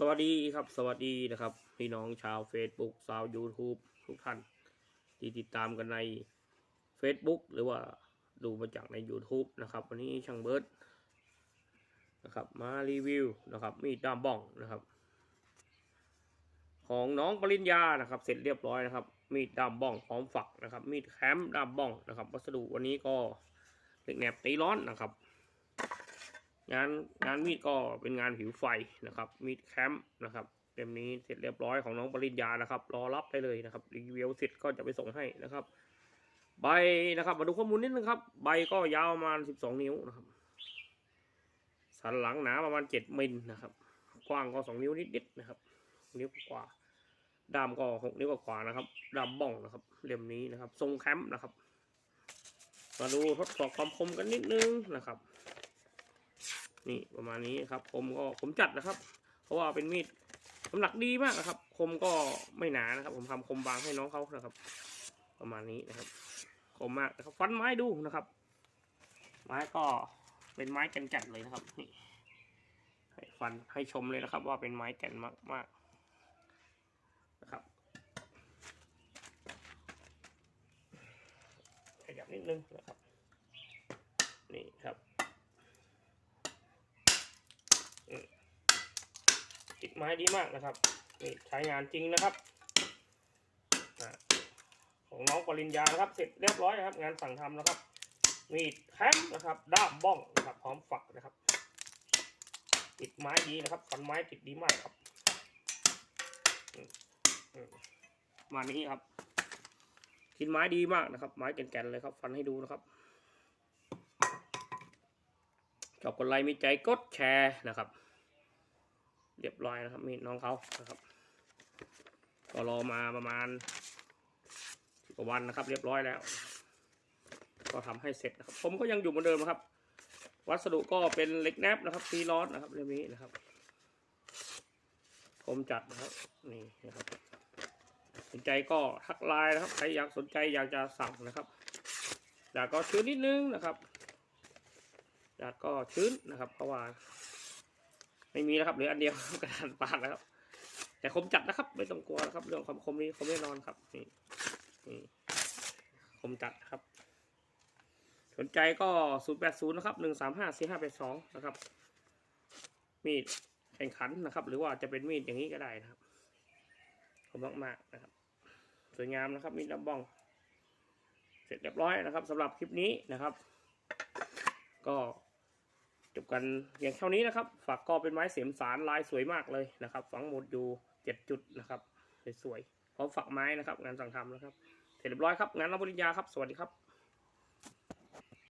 สวัสดีครับ สวัสดีนะครับ พี่น้องชาว Facebook ชาว YouTube ทุกท่านที่ติดตามกันใน Facebook หรือว่าดูมาจากใน YouTube นะครับ วันนี้ช่างเบิร์ดนะครับมารีวิวนะครับ มีดด้ามบ้องนะครับ ของน้องปริญญานะครับ เสร็จเรียบร้อยนะครับ มีดด้ามบ้องพร้อมฝักนะครับ มีดแคมด้ามบ้องนะครับ วัสดุวันนี้ก็เหล็กแหนบตีร้อนนะครับ งานงานมีดก็เป็นงานผิวไฟนะครับ มีดแคมป์นะครับเล่มนี้เสร็จเรียบร้อยของน้องปริญญานะครับ รอรับได้เลยนะครับรีวิวเสร็จก็จะไปส่งให้นะครับ ใบนะครับมาดูข้อมูลนิดนึงครับ ใบก็ยาวประมาณ12นิ้วนะครับสันหลังหนาประมาณ7มิลนะครับ กว้างก็2นิ้วนิดๆนะครับ นิ้วกว่าดามก็6นิ้วกว่านะครับดามบ้องนะครับเล่มนี้นะครับ ทรงแคมป์นะครับ มาดูทดสอบความคมกันนิดนึงนะครับ นี่ประมาณนี้ครับคมก็ผมจัดนะครับ เพราะว่าเป็นมีดน้ำหนักดีมากนะครับ คมก็ไม่หนานะครับ ผมทำคมบางให้น้องเขานะครับ ประมาณนี้นะครับ คมมากนะครับฟันไม้ดูนะครับ ไม้ก็เป็นไม้แก่นจัดเลยนะครับนี่ให้ฟันให้ชมเลยนะครับ ว่าเป็นไม้แก่นมากมากนะครับขยับนิดนึงนะครับ นี่ครับ ติดไม้ดีมากนะครับนี่ใช้งานจริงนะครับของน้องปริญญานะครับ เสร็จเรียบร้อยนะครับ งานสั่งทำนะครับ มีดแคมนะครับด้ามบ้องนะครับพร้อมฝักนะครับ ติดไม้ดีนะครับฟันไม้ติดดีมากครับมานี้ครับติดไม้ดีมากนะครับ ไม้แก่นๆเลยครับ ฟันให้ดูนะครับชอบกดไลค์มีใจกดแชร์นะครับ เรียบร้อยนะครับมีน้องเขานะครับ ก็รอมาประมาณสิบกว่าวันนะครับ เรียบร้อยแล้ว ก็ทำให้เสร็จนะครับ ผมก็ยังอยู่เหมือนเดิมนะครับ วัสดุก็เป็นเหล็กแนบนะครับซีร้อนนะครับเรื่องนี้นะครับ ผมจัดนะครับนี่นะครับสนใจก็ทักไลน์นะครับใครอยากสนใจอยากจะสั่งนะครับอยากก็ชื้นนิดนึงนะครับอยากก็ชื้นนะครับเพราะว่า ไม่มีแล้วครับเหลืออันเดียวกระดานปาดแล้วครับแต่คมจัดนะครับ ไม่ต้องกลัวนะครับ เรื่องความคมนี้คมแน่นอนครับนี่นี่คมจัดครับ สนใจก็ศูนย์แปดศูนย์นะครับหนึ่งสามห้าสี่ห้าแปดสองนะครับ มีดแข่งขันนะครับ หรือว่าจะเป็นมีดอย่างนี้ก็ได้นะครับคมมากๆนะครับ สวยงามนะครับมีดดับบ้อง เสร็จเรียบร้อยนะครับสำหรับคลิปนี้นะครับ ก็ จบกันอย่างเท่านี้นะครับฝักก็เป็นไม้เสียมสารลายสวยมากเลยนะครับ ฝังหมดอยู่เจ็ดจุดนะครับสวยๆพร้อมฝักไม้นะครับ งานสั่งทำนะครับ เสร็จเรียบร้อยครับ งานรับปริญญาครับ สวัสดีครับ